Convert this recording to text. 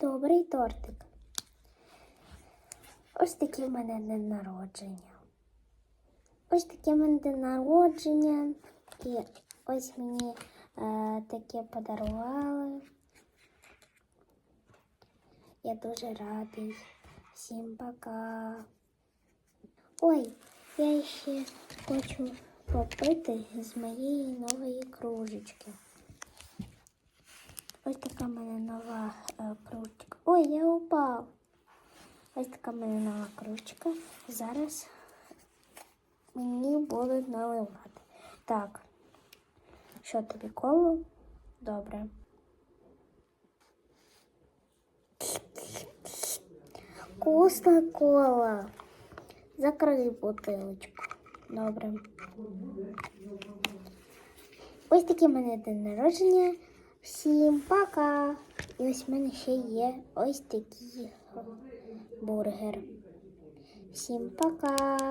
добрий тортик. Ось такий в мене день народження. Ось таке в мене день народження. І ось мені е, таке подарували. Я дуже радий. Всім пока. Ой, я ще хочу попити з моєї нової кружечки. Ось така в мене нова е. Ой, я упав. Ось така мене нова. Зараз мені будуть наливати. Так, що тобі коло? Добре. Вкусна кола. Закрий бутилочку. Добре. Ось таке в мене день народження. Всім пока. І ось в мене ще є ось такий бургер. Всім пока.